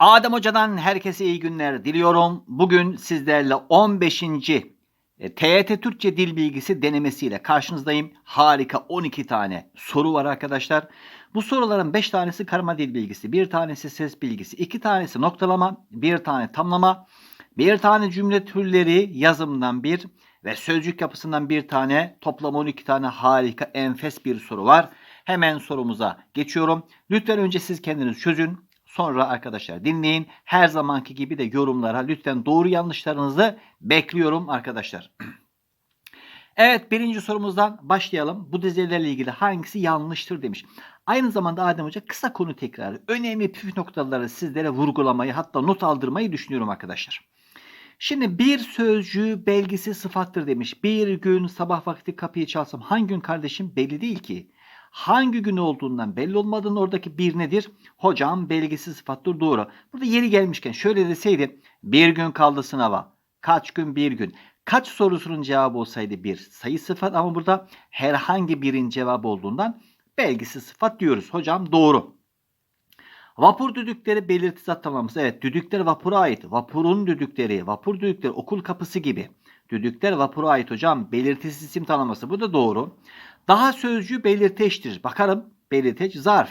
Adem Hoca'dan herkese iyi günler diliyorum. Bugün sizlerle 15. e, TYT Türkçe Dil Bilgisi denemesiyle karşınızdayım. Harika 12 tane soru var arkadaşlar. Bu soruların 5 tanesi karma dil bilgisi, bir tanesi ses bilgisi, 2 tanesi noktalama, bir tane tamlama, bir tane cümle türleri yazımdan bir ve sözcük yapısından bir tane toplam 12 tane harika enfes bir soru var. Hemen sorumuza geçiyorum. Lütfen önce siz kendiniz çözün. Sonra arkadaşlar dinleyin. Her zamanki gibi de yorumlara lütfen doğru yanlışlarınızı bekliyorum arkadaşlar. Evet birinci sorumuzdan başlayalım. Bu dizelerle ilgili hangisi yanlıştır demiş. Aynı zamanda Adem Hoca kısa konu tekrarı, önemli püf noktaları sizlere vurgulamayı hatta not aldırmayı düşünüyorum arkadaşlar. Şimdi bir sözcüğü belgisi sıfattır demiş. Bir gün sabah vakti kapıyı çalsam hangi gün kardeşim belli değil ki. Hangi gün olduğundan belli olmadığının oradaki bir nedir? Hocam belgisi sıfattır doğru. Burada yeri gelmişken şöyle deseydi bir gün kaldı sınava. Kaç gün bir gün. Kaç sorusunun cevabı olsaydı bir sayı sıfat ama burada herhangi birin cevabı olduğundan belgisi sıfat diyoruz. Hocam doğru. Vapur düdükleri belirti zat. Evet düdükler vapura ait. Vapurun düdükleri, vapur düdükleri okul kapısı gibi. Düdükler vapura ait hocam. Belirtisiz isim tanımlaması. Bu da doğru. Daha sözcüğü belirteçtir. Bakarım belirteç zarf.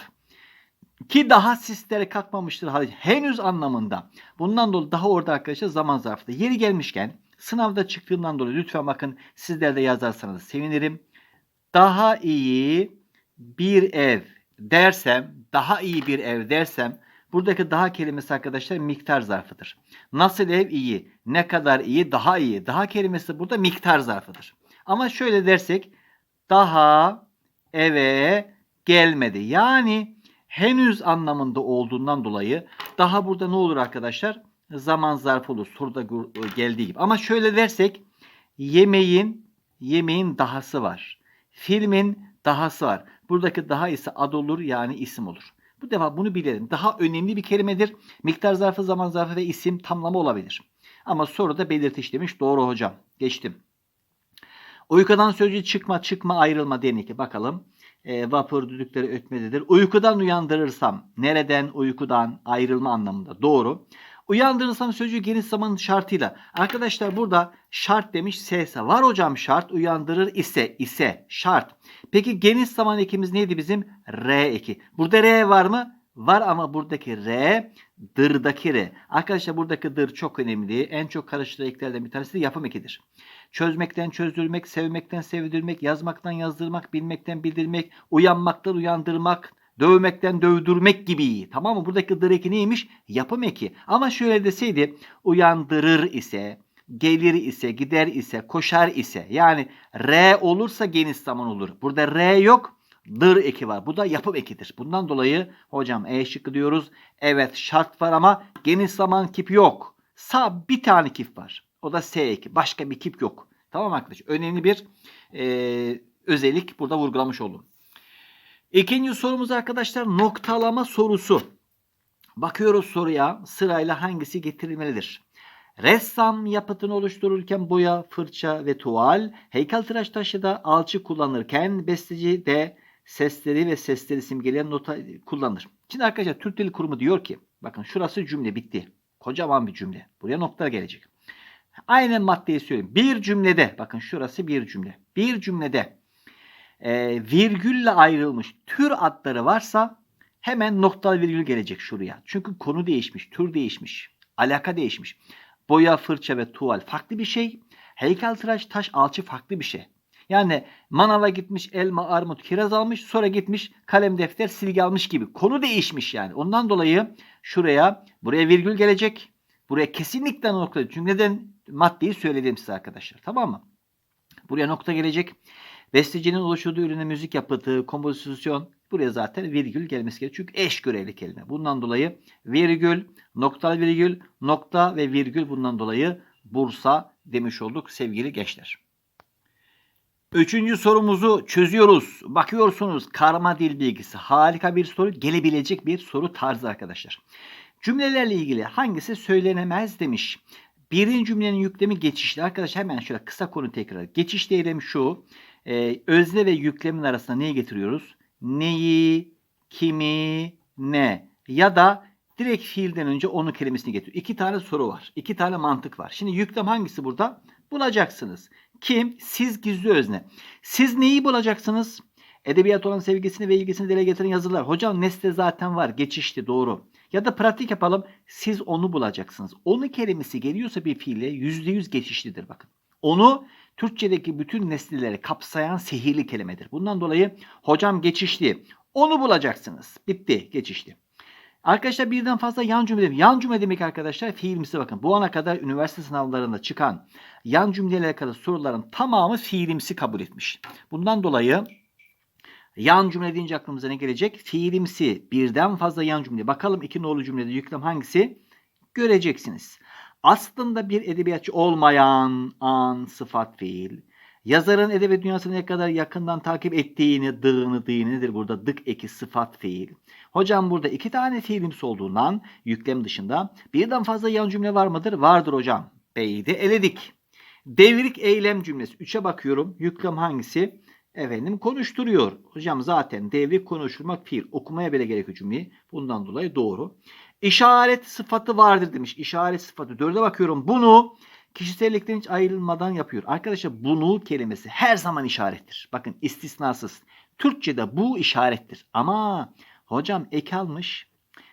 Ki daha sislere kalkmamıştır hali. Henüz anlamında. Bundan dolayı daha orada arkadaşlar zaman zarfı. Yeri gelmişken sınavda çıktığından dolayı lütfen bakın sizler de yazarsanız sevinirim. Daha iyi bir ev dersem, daha iyi bir ev dersem buradaki daha kelimesi arkadaşlar miktar zarfıdır. Nasıl ev iyi, ne kadar iyi, daha iyi. Daha kelimesi burada miktar zarfıdır. Ama şöyle dersek daha eve gelmedi. Yani henüz anlamında olduğundan dolayı daha burada ne olur arkadaşlar? Zaman zarfı olur. Soruda geldiği gibi. Ama şöyle dersek yemeğin yemeğin dahası var. Filmin dahası var. Buradaki daha ise ad olur yani isim olur. Bu defa bunu bilelim. Daha önemli bir kelimedir. Miktar zarfı, zaman zarfı ve isim tamlama olabilir. Ama soruda belirtiş demiş. Doğru hocam. Geçtim. Uykudan sözcüğü çıkma, çıkma, ayrılma deneki. Bakalım. E, vapur düdükleri ötmededir. Uykudan uyandırırsam, nereden uykudan ayrılma anlamında. Doğru. Uyandırırsam sözcüğü geniş zaman şartıyla. Arkadaşlar burada şart demiş sese. Var hocam şart uyandırır ise ise şart. Peki geniş zaman ekimiz neydi bizim? R eki. Burada R var mı? Var ama buradaki R dırdaki R. Arkadaşlar buradaki dır çok önemli. En çok karıştırılan eklerden bir tanesi de yapım ekidir. Çözmekten çözdürmek, sevmekten sevdirmek, yazmaktan yazdırmak, bilmekten bildirmek, uyanmaktan uyandırmak, dövmekten dövdürmek gibi. Tamam mı? Buradaki dır eki neymiş? Yapım eki. Ama şöyle deseydi uyandırır ise, gelir ise, gider ise, koşar ise yani R olursa geniş zaman olur. Burada R yok. Dır eki var. Bu da yapım ekidir. Bundan dolayı hocam E şıkkı diyoruz. Evet şart var ama geniş zaman kip yok. Sağ bir tane kip var. O da S eki. Başka bir kip yok. Tamam arkadaşlar. Önemli bir e, özellik burada vurgulamış oldum. İkinci sorumuz arkadaşlar noktalama sorusu. Bakıyoruz soruya sırayla hangisi getirilmelidir? Ressam yapıtını oluştururken boya, fırça ve tuval, heykeltıraş taşı da alçı kullanırken besteci de sesleri ve sesleri simgeleyen nota kullanır. Şimdi arkadaşlar Türk Dil Kurumu diyor ki bakın şurası cümle bitti. Kocaman bir cümle. Buraya nokta gelecek. Aynen maddeyi söyleyeyim. Bir cümlede bakın şurası bir cümle. Bir cümlede e, virgülle ayrılmış tür adları varsa hemen noktalı virgül gelecek şuraya. Çünkü konu değişmiş, tür değişmiş, alaka değişmiş. Boya, fırça ve tuval farklı bir şey. Heykeltıraş, taş, alçı farklı bir şey. Yani manava gitmiş elma, armut, kiraz almış sonra gitmiş kalem, defter, silgi almış gibi. Konu değişmiş yani. Ondan dolayı şuraya buraya virgül gelecek. Buraya kesinlikle nokta. Çünkü neden maddeyi söyledim size arkadaşlar. Tamam mı? Buraya nokta gelecek. Bestecinin oluşturduğu ürüne müzik yapıtı, kompozisyon buraya zaten virgül gelmesi gerekiyor. Çünkü eş görevli kelime. Bundan dolayı virgül, nokta virgül, nokta ve virgül bundan dolayı Bursa demiş olduk sevgili gençler. Üçüncü sorumuzu çözüyoruz. Bakıyorsunuz karma dil bilgisi. Harika bir soru. Gelebilecek bir soru tarzı arkadaşlar. Cümlelerle ilgili hangisi söylenemez demiş. Birinci cümlenin yüklemi geçişli. Arkadaşlar hemen şöyle kısa konu tekrar. Geçiş eylemi şu. Ee, özne ve yüklemin arasında neyi getiriyoruz? Neyi, kimi, ne ya da Direkt fiilden önce onu kelimesini getiriyor. İki tane soru var. iki tane mantık var. Şimdi yüklem hangisi burada? Bulacaksınız. Kim? Siz gizli özne. Siz neyi bulacaksınız? Edebiyat olan sevgisini ve ilgisini dile getiren yazılar. Hocam nesne zaten var. Geçişti doğru. Ya da pratik yapalım. Siz onu bulacaksınız. Onu kelimesi geliyorsa bir fiile yüzde yüz geçişlidir bakın. Onu Türkçedeki bütün nesneleri kapsayan sihirli kelimedir. Bundan dolayı hocam geçişli. Onu bulacaksınız. Bitti geçişli. Arkadaşlar birden fazla yan cümle demek. Yan cümle demek arkadaşlar fiilimsi bakın. Bu ana kadar üniversite sınavlarında çıkan yan cümleyle alakalı soruların tamamı fiilimsi kabul etmiş. Bundan dolayı yan cümle deyince aklımıza ne gelecek? Fiilimsi birden fazla yan cümle. Bakalım iki nolu cümlede yüklem hangisi? Göreceksiniz. Aslında bir edebiyatçı olmayan an sıfat fiil. Yazarın edebiyat dünyasını ne kadar yakından takip ettiğini, dığını, dığını nedir burada? Dık eki sıfat fiil. Hocam burada iki tane fiilimsi olduğundan yüklem dışında birden fazla yan cümle var mıdır? Vardır hocam. B'yi de eledik. Devrik eylem cümlesi. 3'e bakıyorum. Yüklem hangisi? Efendim konuşturuyor. Hocam zaten devrik konuşturmak fiil. Okumaya bile gerek yok cümleyi. Bundan dolayı doğru. İşaret sıfatı vardır demiş. İşaret sıfatı. Dörde bakıyorum. Bunu kişisellikten hiç ayrılmadan yapıyor. Arkadaşlar bunu kelimesi her zaman işarettir. Bakın istisnasız. Türkçe'de bu işarettir. Ama hocam ek almış.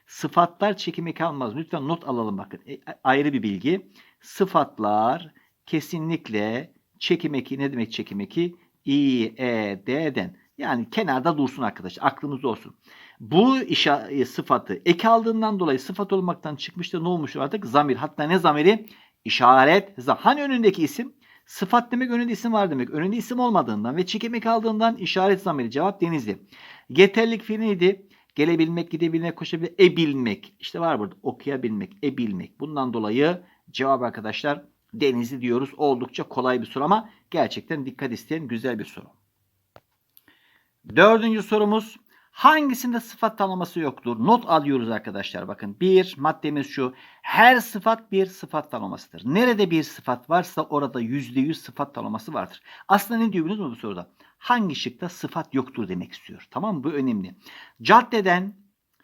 Sıfatlar çekim eki almaz. Lütfen not alalım bakın. E, ayrı bir bilgi. Sıfatlar kesinlikle çekim eki ne demek çekim eki? İ, E, D'den. Yani kenarda dursun arkadaşlar. Aklımızda olsun. Bu işa, e, sıfatı ek aldığından dolayı sıfat olmaktan çıkmıştır. Ne olmuş artık? Zamir. Hatta ne zamiri? İşaret. Hani önündeki isim? Sıfat demek önünde isim var demek. Önünde isim olmadığından ve çekim eki aldığından işaret zamiri. Cevap denizli. Yeterlik fiili neydi? Gelebilmek, gidebilmek, koşabilmek, ebilmek. İşte var burada okuyabilmek, ebilmek. Bundan dolayı cevap arkadaşlar denizli diyoruz. Oldukça kolay bir soru ama gerçekten dikkat isteyen güzel bir soru. Dördüncü sorumuz. Hangisinde sıfat tanımlaması yoktur? Not alıyoruz arkadaşlar. Bakın bir maddemiz şu. Her sıfat bir sıfat tanımlamasıdır. Nerede bir sıfat varsa orada %100 sıfat tanımlaması vardır. Aslında ne diyor biliyor musunuz bu soruda? Hangi şıkta sıfat yoktur demek istiyor. Tamam mı? Bu önemli. Caddeden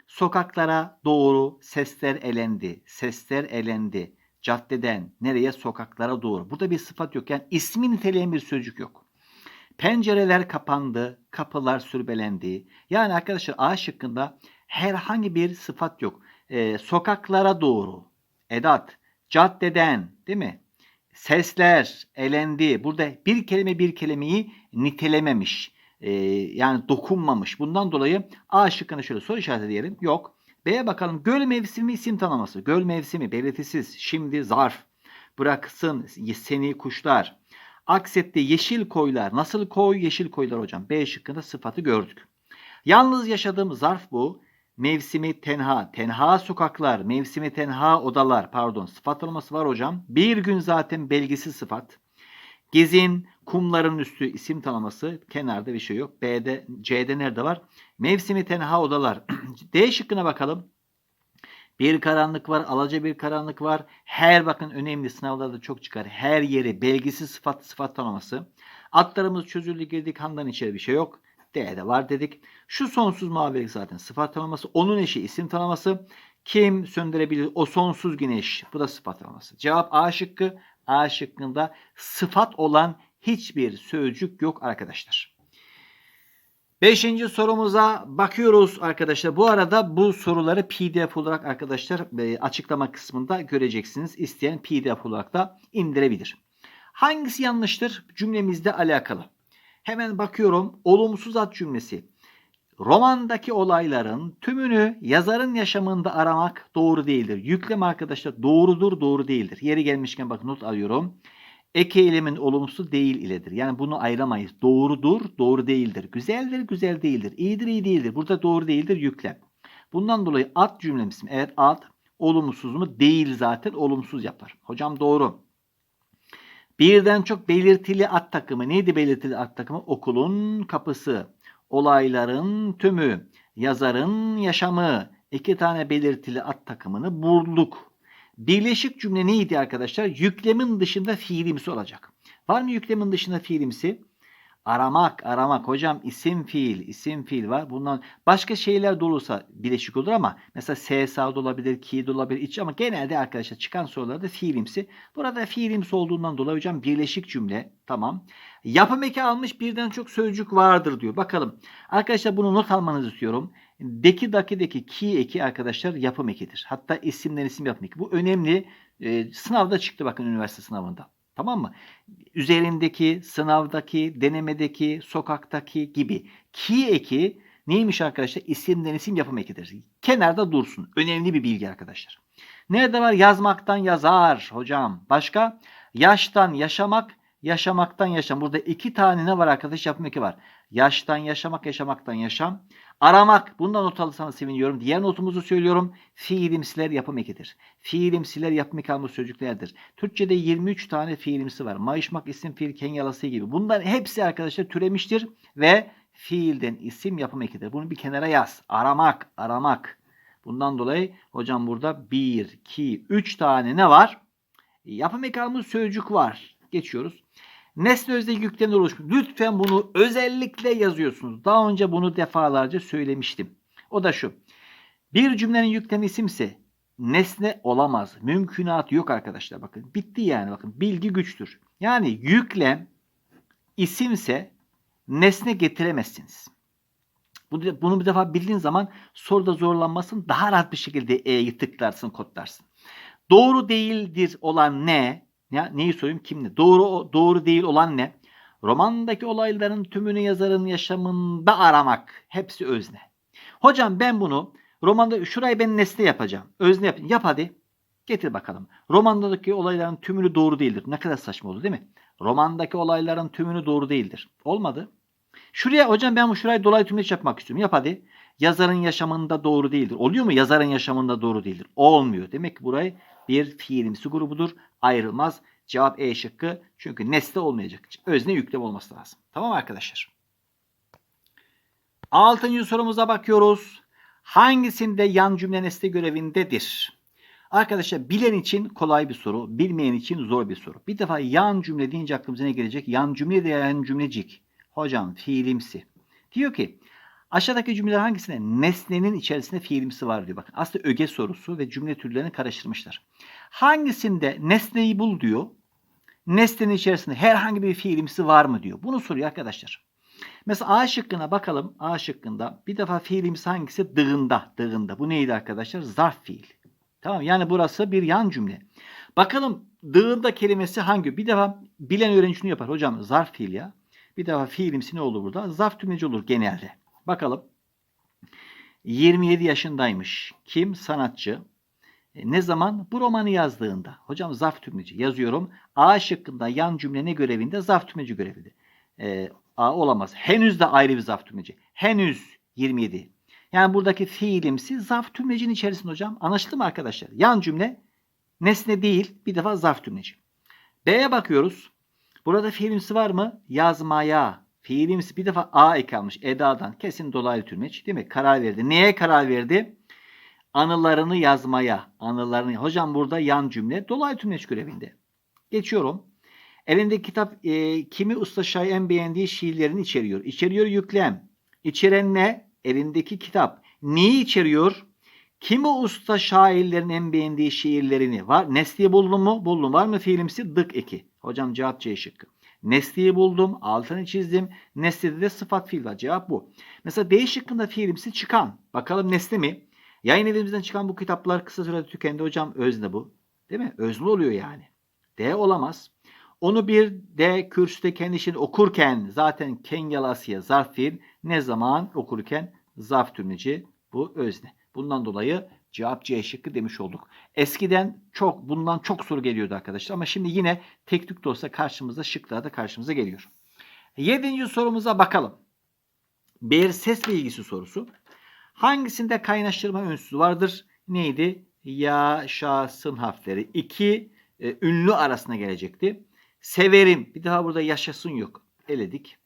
sokaklara doğru sesler elendi. Sesler elendi. Caddeden nereye? Sokaklara doğru. Burada bir sıfat yok. Yani ismi niteleyen bir sözcük yok. Pencereler kapandı, kapılar sürbelendi. Yani arkadaşlar A şıkkında herhangi bir sıfat yok. Ee, sokaklara doğru, edat, caddeden değil mi? Sesler elendi. Burada bir kelime bir kelimeyi nitelememiş. Ee, yani dokunmamış. Bundan dolayı A şıkkını şöyle soru işareti diyelim. Yok. B'ye bakalım. Göl mevsimi isim tanıması. Göl mevsimi belirtisiz. Şimdi zarf. Bıraksın seni kuşlar. Aksette yeşil koylar. Nasıl koy? Yeşil koylar hocam. B şıkkında sıfatı gördük. Yalnız yaşadığım zarf bu. Mevsimi tenha. Tenha sokaklar. Mevsimi tenha odalar. Pardon. Sıfat olması var hocam. Bir gün zaten belgisi sıfat. Gezin, kumların üstü isim tanıması. Kenarda bir şey yok. B'de, C'de nerede var? Mevsimi tenha odalar. D şıkkına bakalım. Bir karanlık var, alaca bir karanlık var. Her bakın önemli sınavlarda çok çıkar. Her yeri belgisiz sıfat sıfat tanıması. Atlarımız çözüldü girdik handan içeri bir şey yok. D'de var dedik. Şu sonsuz mavilik zaten sıfat tanıması. Onun eşi isim tanıması. Kim söndürebilir? O sonsuz güneş. Bu da sıfat tanıması. Cevap A şıkkı. A şıkkında sıfat olan hiçbir sözcük yok arkadaşlar. Beşinci sorumuza bakıyoruz arkadaşlar. Bu arada bu soruları PDF olarak arkadaşlar e, açıklama kısmında göreceksiniz. İsteyen PDF olarak da indirebilir. Hangisi yanlıştır? Cümlemizde alakalı. Hemen bakıyorum. Olumsuz ad cümlesi. Romandaki olayların tümünü yazarın yaşamında aramak doğru değildir. Yüklem arkadaşlar doğrudur, doğru değildir. Yeri gelmişken bak not alıyorum. Ek eylemin olumsuz değil iledir. Yani bunu ayıramayız. Doğrudur, doğru değildir. Güzeldir, güzel değildir. İyidir, iyi değildir. Burada doğru değildir yüklem. Bundan dolayı ad cümlemiz mi? Evet ad olumsuz mu? Değil zaten olumsuz yapar. Hocam doğru. Birden çok belirtili ad takımı. Neydi belirtili ad takımı? Okulun kapısı, olayların tümü, yazarın yaşamı. İki tane belirtili ad takımını bulduk. Birleşik cümle neydi arkadaşlar? Yüklemin dışında fiilimsi olacak. Var mı yüklemin dışında fiilimsi? Aramak, aramak. Hocam isim fiil, isim fiil var. Bundan başka şeyler de olursa bileşik olur ama mesela SSA da olabilir, ki de olabilir, iç ama genelde arkadaşlar çıkan sorularda fiilimsi. Burada fiilimsi olduğundan dolayı hocam birleşik cümle. Tamam. Yapım eki almış birden çok sözcük vardır diyor. Bakalım. Arkadaşlar bunu not almanızı istiyorum. Deki daki deki ki eki arkadaşlar yapım ekidir. Hatta isimden isim yapım eki. Bu önemli. Ee, sınavda çıktı bakın üniversite sınavında. Tamam mı? Üzerindeki, sınavdaki, denemedeki, sokaktaki gibi. Ki eki neymiş arkadaşlar? İsimden isim yapım ekidir. Kenarda dursun. Önemli bir bilgi arkadaşlar. Nerede var? Yazmaktan yazar hocam. Başka? Yaştan yaşamak, yaşamaktan yaşam. Burada iki tane ne var arkadaş? Yapım eki var. Yaştan yaşamak, yaşamaktan yaşam. Aramak. Bundan not alırsanız seviniyorum. Diğer notumuzu söylüyorum. Fiilimsiler yapım ekidir. Fiilimsiler yapım eki almış sözcüklerdir. Türkçe'de 23 tane fiilimsi var. Mayışmak, isim, fiil, kenyalası gibi. Bunların hepsi arkadaşlar türemiştir ve fiilden isim yapım ekidir. Bunu bir kenara yaz. Aramak, aramak. Bundan dolayı hocam burada 1, 2, 3 tane ne var? Yapım eki almış sözcük var. Geçiyoruz. Nesne özdeki yüklemler oluşmuş. Lütfen bunu özellikle yazıyorsunuz. Daha önce bunu defalarca söylemiştim. O da şu. Bir cümlenin yüklemi isimse nesne olamaz. Mümkünatı yok arkadaşlar bakın. Bitti yani bakın. Bilgi güçtür. Yani yüklem isimse nesne getiremezsiniz. Bunu bir defa bildiğin zaman soruda zorlanmasın daha rahat bir şekilde E'yi tıklarsın, kodlarsın. Doğru değildir olan ne? Ya neyi sorayım kim ne? Doğru doğru değil olan ne? Romandaki olayların tümünü yazarın yaşamında aramak. Hepsi özne. Hocam ben bunu romanda şurayı ben nesne yapacağım. Özne yap. Yap hadi. Getir bakalım. Romandaki olayların tümünü doğru değildir. Ne kadar saçma oldu değil mi? Romandaki olayların tümünü doğru değildir. Olmadı. Şuraya hocam ben bu şurayı dolaylı tümleç yapmak istiyorum. Yap hadi. Yazarın yaşamında doğru değildir. Oluyor mu? Yazarın yaşamında doğru değildir. Olmuyor. Demek ki burayı bir fiilimsi grubudur. Ayrılmaz. Cevap E şıkkı. Çünkü nesne olmayacak. Özne yüklem olması lazım. Tamam arkadaşlar? Altıncı sorumuza bakıyoruz. Hangisinde yan cümle nesne görevindedir? Arkadaşlar bilen için kolay bir soru, bilmeyen için zor bir soru. Bir defa yan cümle deyince aklımıza ne gelecek? Yan cümle de yan cümlecik. Hocam fiilimsi. Diyor ki aşağıdaki cümleler hangisine nesnenin içerisinde fiilimsi var diyor. Bakın aslında öge sorusu ve cümle türlerini karıştırmışlar. Hangisinde nesneyi bul diyor. Nesnenin içerisinde herhangi bir fiilimsi var mı diyor. Bunu soruyor arkadaşlar. Mesela A şıkkına bakalım. A şıkkında bir defa fiilimsi hangisi? Dığında. Dığında. Bu neydi arkadaşlar? Zarf fiil. Tamam yani burası bir yan cümle. Bakalım dığında kelimesi hangi? Bir defa bilen öğrenci şunu yapar. Hocam zarf fiil ya. Bir defa fiilimsi ne olur burada? Zarf tümleci olur genelde. Bakalım. 27 yaşındaymış. Kim? Sanatçı. E, ne zaman? Bu romanı yazdığında. Hocam zarf tümleci yazıyorum. A şıkkında yan cümle ne görevinde? Zarf tümleci görevinde. E, A olamaz. Henüz de ayrı bir zarf tümleci. Henüz 27. Yani buradaki fiilimsi zarf tümlecinin içerisinde hocam. Anlaşıldı mı arkadaşlar? Yan cümle nesne değil. Bir defa zarf tümleci. B'ye bakıyoruz. Burada fiilimsi var mı? Yazmaya. Fiilimsi bir defa A eki almış. Eda'dan. Kesin dolaylı tümleç. Değil mi? Karar verdi. Neye karar verdi? Anılarını yazmaya. Anılarını. Hocam burada yan cümle dolaylı tümleç görevinde. Geçiyorum. Elindeki kitap e, kimi usta şair en beğendiği şiirlerini içeriyor. İçeriyor yüklem. İçeren ne? Elindeki kitap. Neyi içeriyor? Kimi usta şairlerin en beğendiği şiirlerini var. Nesliyi buldum mu? Buldum. Var mı fiilimsi? Dık eki. Hocam cevap C şıkkı. Nesliyi buldum. Altını çizdim. Neslide de sıfat fiil var. Cevap bu. Mesela D şıkkında fiilimsi çıkan. Bakalım nesli mi? Yayın evimizden çıkan bu kitaplar kısa sürede tükendi. Hocam özne bu. Değil mi? Özne oluyor yani. D olamaz. Onu bir de kürsüde kendi işini okurken zaten kengalasıya zarf fiil ne zaman okurken zarf tümleci bu özne. Bundan dolayı cevap C şıkkı demiş olduk. Eskiden çok bundan çok soru geliyordu arkadaşlar ama şimdi yine tek tük de olsa karşımıza şıklar da karşımıza geliyor. Yedinci sorumuza bakalım. Bir sesle ilgisi sorusu. Hangisinde kaynaştırma önsüzü vardır? Neydi? Yaşasın harfleri. İki e, ünlü arasına gelecekti. Severim. Bir daha burada yaşasın yok. Eledik.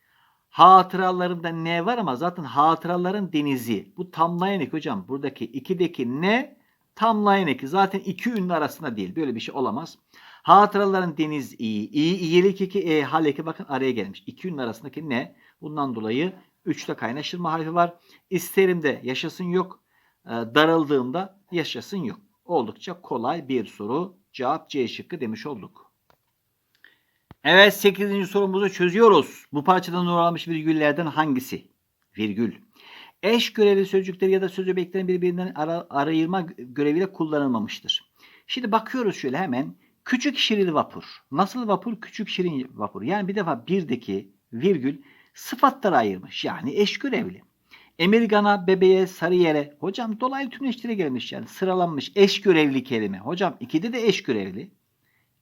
Hatıralarında ne var ama zaten hatıraların denizi. Bu tamlayan eki hocam. Buradaki ikideki ne tamlayan eki. Zaten iki ünlü arasında değil. Böyle bir şey olamaz. Hatıraların deniz iyi. İyi, iyilik iki, e, hal eki bakın araya gelmiş. İki ünlü arasındaki ne? Bundan dolayı üçte kaynaştırma harfi var. İsterimde yaşasın yok. E, darıldığımda yaşasın yok. Oldukça kolay bir soru. Cevap C şıkkı demiş olduk. Evet 8. sorumuzu çözüyoruz. Bu parçadan numaralanmış virgüllerden hangisi? Virgül. Eş görevli sözcükleri ya da söz öbeklerin birbirinden ara, arayılma göreviyle kullanılmamıştır. Şimdi bakıyoruz şöyle hemen. Küçük şirin vapur. Nasıl vapur? Küçük şirin vapur. Yani bir defa birdeki virgül sıfatlara ayırmış. Yani eş görevli. Emirgana, bebeğe, sarı yere. Hocam dolaylı tümleştire gelmiş yani. Sıralanmış eş görevli kelime. Hocam ikide de eş görevli.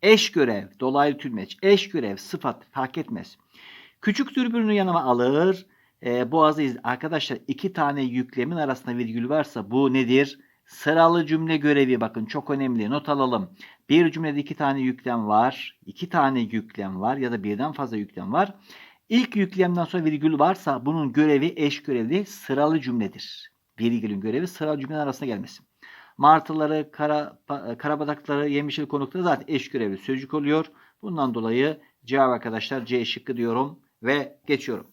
Eş görev, dolaylı tümleç, eş görev, sıfat fark etmez. Küçük dürbünü yanıma alır. E, boğazı iz. Arkadaşlar iki tane yüklemin arasında virgül varsa bu nedir? Sıralı cümle görevi bakın çok önemli. Not alalım. Bir cümlede iki tane yüklem var. iki tane yüklem var ya da birden fazla yüklem var. İlk yüklemden sonra virgül varsa bunun görevi eş görevli sıralı cümledir. Virgülün görevi sıralı cümlenin arasında gelmesi. Martıları, kara, karabadakları, yemişil konukları zaten eş görevli sözcük oluyor. Bundan dolayı cevap arkadaşlar C şıkkı diyorum ve geçiyorum.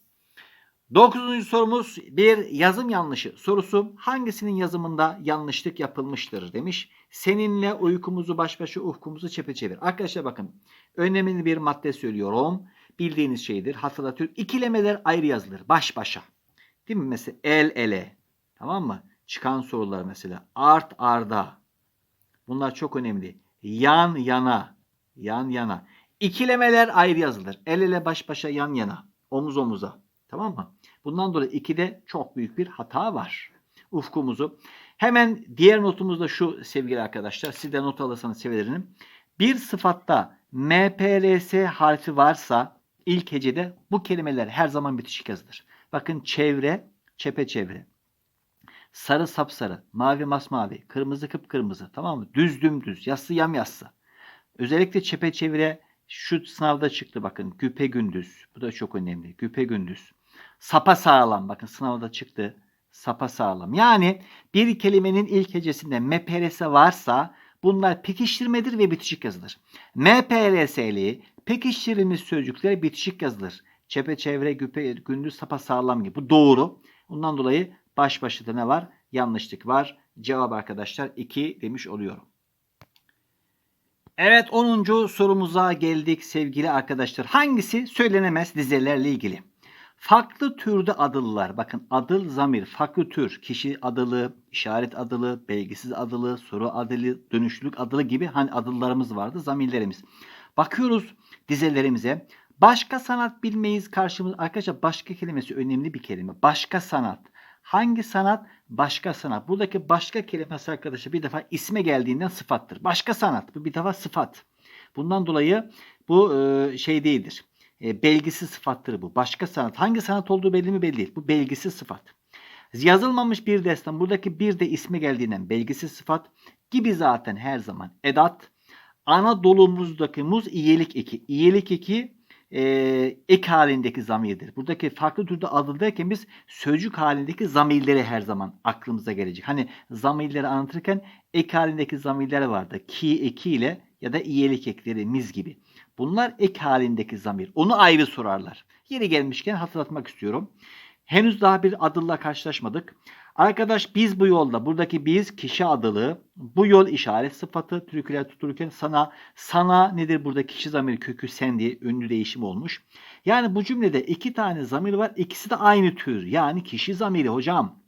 Dokuzuncu sorumuz bir yazım yanlışı sorusu. Hangisinin yazımında yanlışlık yapılmıştır demiş. Seninle uykumuzu baş başa ufkumuzu çepeçevir. Arkadaşlar bakın önemli bir madde söylüyorum. Bildiğiniz şeydir. Hatırlatıyorum. İkilemeler ayrı yazılır. Baş başa. Değil mi? Mesela el ele. Tamam mı? Çıkan sorular mesela. Art arda. Bunlar çok önemli. Yan yana. Yan yana. İkilemeler ayrı yazılır. El ele baş başa yan yana. Omuz omuza. Tamam mı? Bundan dolayı 2'de çok büyük bir hata var. Ufkumuzu. Hemen diğer notumuz da şu sevgili arkadaşlar. Siz de not alırsanız sevinirim. Bir sıfatta MPLS harfi varsa ilk hecede bu kelimeler her zaman bitişik yazılır. Bakın çevre, çepeçevre. Sarı sapsarı, mavi masmavi, kırmızı kıpkırmızı. Tamam mı? Düz dümdüz, yassı yamyassı. Özellikle çepeçevre şu sınavda çıktı bakın. Güpe gündüz. Bu da çok önemli. Güpe gündüz. Sapa sağlam. Bakın sınavda çıktı. Sapa sağlam. Yani bir kelimenin ilk hecesinde MPLS varsa bunlar pekiştirmedir ve bitişik yazılır. MPLS'li pekiştirilmiş sözcükler bitişik yazılır. Çepeçevre, güpe, gündüz, sapa sağlam gibi. Bu doğru. Bundan dolayı baş başta ne var? Yanlışlık var. Cevap arkadaşlar 2 demiş oluyorum. Evet 10. sorumuza geldik sevgili arkadaşlar. Hangisi söylenemez dizelerle ilgili? Farklı türde adılılar. Bakın adıl zamir, farklı tür. Kişi adılı, işaret adılı, belgisiz adılı, soru adılı, dönüşlülük adılı gibi hani adıllarımız vardı, zamirlerimiz. Bakıyoruz dizelerimize. Başka sanat bilmeyiz karşımız. Arkadaşlar başka kelimesi önemli bir kelime. Başka sanat. Hangi sanat? Başka sanat. Buradaki başka kelimesi arkadaşlar bir defa isme geldiğinden sıfattır. Başka sanat. Bu bir defa sıfat. Bundan dolayı bu e, şey değildir. E, belgisiz sıfattır bu. Başka sanat. Hangi sanat olduğu belli mi belli değil. Bu belgisiz sıfat. Yazılmamış bir destan. Buradaki bir de isme geldiğinden belgisiz sıfat gibi zaten her zaman edat. Anadolu'muzdaki muz iyelik eki. İyelik eki e, ek halindeki zamirdir. Buradaki farklı türde adındayken biz sözcük halindeki zamirleri her zaman aklımıza gelecek. Hani zamirleri anlatırken ek halindeki zamirler vardı. Ki ekiyle ya da iyelik ekleri miz gibi. Bunlar ek halindeki zamir. Onu ayrı sorarlar. Yeri gelmişken hatırlatmak istiyorum. Henüz daha bir adılla karşılaşmadık. Arkadaş biz bu yolda. Buradaki biz kişi adılı. Bu yol işaret sıfatı. Türküler tutulurken sana. Sana nedir burada kişi zamiri kökü sen diye ünlü değişim olmuş. Yani bu cümlede iki tane zamir var. İkisi de aynı tür. Yani kişi zamiri hocam.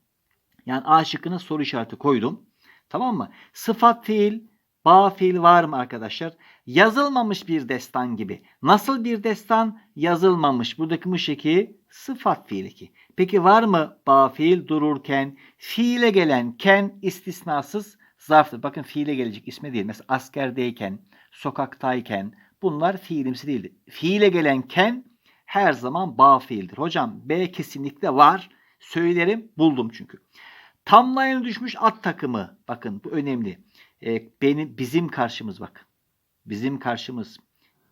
Yani A şıkkına soru işareti koydum. Tamam mı? Sıfat fiil, Ba fiil var mı arkadaşlar? Yazılmamış bir destan gibi. Nasıl bir destan? Yazılmamış. Buradaki müşeki sıfat fiil 2. Peki var mı ba fiil dururken? Fiile gelen ken istisnasız zarftır. Bakın fiile gelecek isme değil. Mesela askerdeyken, sokaktayken bunlar fiilimsi değildir. Fiile gelen ken her zaman ba fiildir. Hocam B kesinlikle var. Söylerim buldum çünkü. Tamlayana düşmüş at takımı. Bakın bu önemli. E, benim bizim karşımız bak. Bizim karşımız.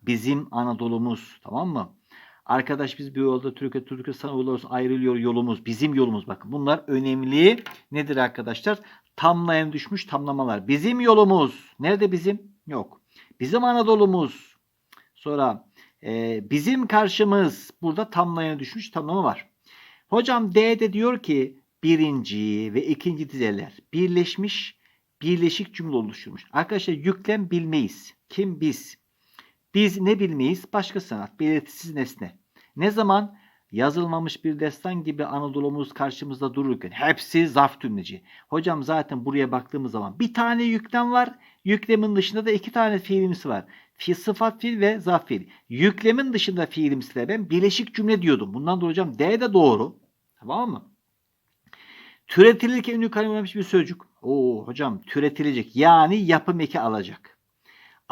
Bizim Anadolu'muz. Tamam mı? Arkadaş biz bir yolda Türkiye sana uğurlarız ayrılıyor yolumuz. Bizim yolumuz bakın. Bunlar önemli. Nedir arkadaşlar? Tamlayan düşmüş tamlamalar. Bizim yolumuz. Nerede bizim? Yok. Bizim Anadolu'muz. Sonra e, bizim karşımız. Burada tamlayana düşmüş tamlama var. Hocam D'de diyor ki birinci ve ikinci dizeler birleşmiş, birleşik cümle oluşturmuş. Arkadaşlar yüklem bilmeyiz. Kim biz? Biz ne bilmeyiz? Başka sanat, belirtisiz nesne. Ne zaman? Yazılmamış bir destan gibi Anadolu'muz karşımızda dururken hepsi zarf tümleci. Hocam zaten buraya baktığımız zaman bir tane yüklem var. Yüklemin dışında da iki tane fiilimiz var. Fi, sıfat fiil ve zarf fiil. Yüklemin dışında fiilimizle ben bileşik cümle diyordum. Bundan dolayı hocam D de doğru. Tamam mı? Türetilirken ünlü kalem bir sözcük. Oo hocam türetilecek. Yani yapım eki alacak.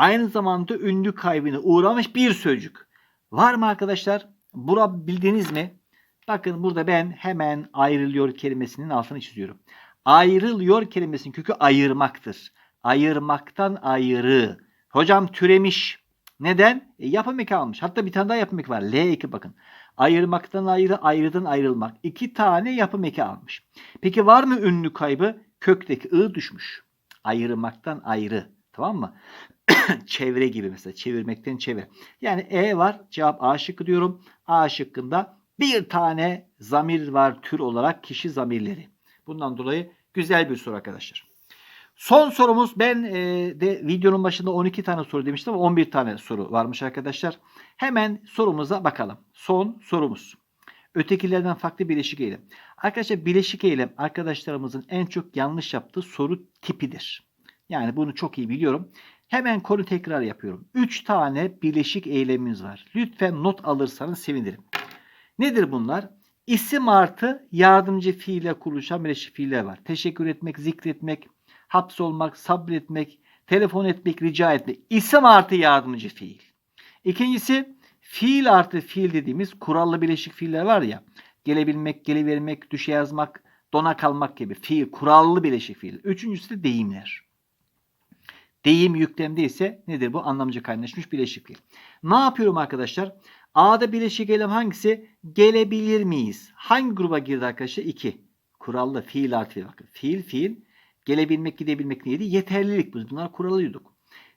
Aynı zamanda ünlü kaybına uğramış bir sözcük. Var mı arkadaşlar? Bura bildiniz mi? Bakın burada ben hemen ayrılıyor kelimesinin altını çiziyorum. Ayrılıyor kelimesinin kökü ayırmaktır. Ayırmaktan ayrı. Hocam türemiş. Neden? E, yapım eki almış. Hatta bir tane daha yapım eki var. L2 bakın. Ayırmaktan ayrı, ayrıdan ayrılmak. İki tane yapım eki almış. Peki var mı ünlü kaybı? Kökteki ı düşmüş. Ayırmaktan ayrı. Tamam mı? çevre gibi mesela. Çevirmekten çevre. Yani E var. Cevap A şıkkı diyorum. A şıkkında bir tane zamir var tür olarak kişi zamirleri. Bundan dolayı güzel bir soru arkadaşlar. Son sorumuz ben e, de videonun başında 12 tane soru demiştim ama 11 tane soru varmış arkadaşlar. Hemen sorumuza bakalım. Son sorumuz. Ötekilerden farklı bileşik eylem. Arkadaşlar bileşik eylem arkadaşlarımızın en çok yanlış yaptığı soru tipidir. Yani bunu çok iyi biliyorum. Hemen konu tekrar yapıyorum. 3 tane bileşik eylemimiz var. Lütfen not alırsanız sevinirim. Nedir bunlar? İsim artı yardımcı fiile kuruluşan bileşik fiiller var. Teşekkür etmek, zikretmek, hapsolmak, sabretmek, telefon etmek, rica etmek. İsim artı yardımcı fiil. İkincisi fiil artı fiil dediğimiz kurallı bileşik fiiller var ya. Gelebilmek, gelivermek, düşe yazmak, dona kalmak gibi fiil, kurallı bileşik fiil. Üçüncüsü de deyimler. Deyim yüklemde ise nedir bu? Anlamcı kaynaşmış bileşik fiil. Ne yapıyorum arkadaşlar? A'da bileşik eylem hangisi? Gelebilir miyiz? Hangi gruba girdi arkadaşlar? 2. Kurallı fiil artı fiil. Bakın fiil fiil. Gelebilmek gidebilmek neydi? Yeterlilik. Bunlar kuralıyorduk.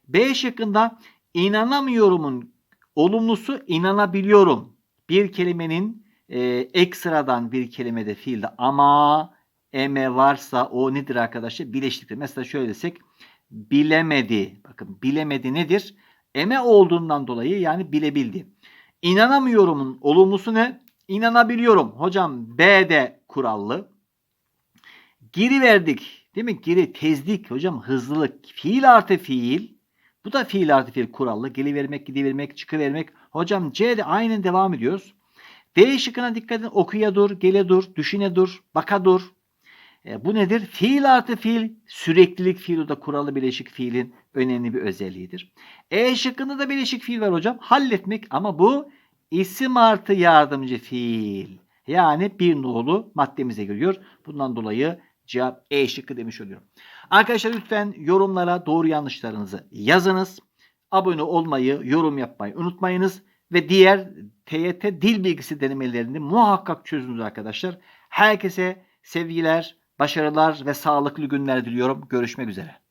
B şıkkında inanamıyorumun olumlusu inanabiliyorum. Bir kelimenin e, ekstradan bir kelimede fiilde ama eme varsa o nedir arkadaşlar? Bileşiktir. Mesela şöyle desek bilemedi. Bakın bilemedi nedir? Eme olduğundan dolayı yani bilebildi. İnanamıyorumun olumlusu ne? İnanabiliyorum. Hocam B'de kurallı. Giri verdik. Değil mi? Geri tezdik. Hocam hızlılık. Fiil artı fiil. Bu da fiil artı fiil kurallı. Gelivermek, gidivermek, çıkıvermek. Hocam C'de aynen devam ediyoruz. D şıkkına dikkat edin. Okuya dur, gele dur, düşüne dur, baka dur. E, bu nedir? Fiil artı fiil. Süreklilik fiil o da kurallı bileşik fiilin önemli bir özelliğidir. E şıkkında da bileşik fiil var hocam. Halletmek ama bu isim artı yardımcı fiil. Yani bir nolu maddemize giriyor. Bundan dolayı cevap E şıkkı demiş oluyorum. Arkadaşlar lütfen yorumlara doğru yanlışlarınızı yazınız. Abone olmayı, yorum yapmayı unutmayınız. Ve diğer TYT dil bilgisi denemelerini muhakkak çözünüz arkadaşlar. Herkese sevgiler, başarılar ve sağlıklı günler diliyorum. Görüşmek üzere.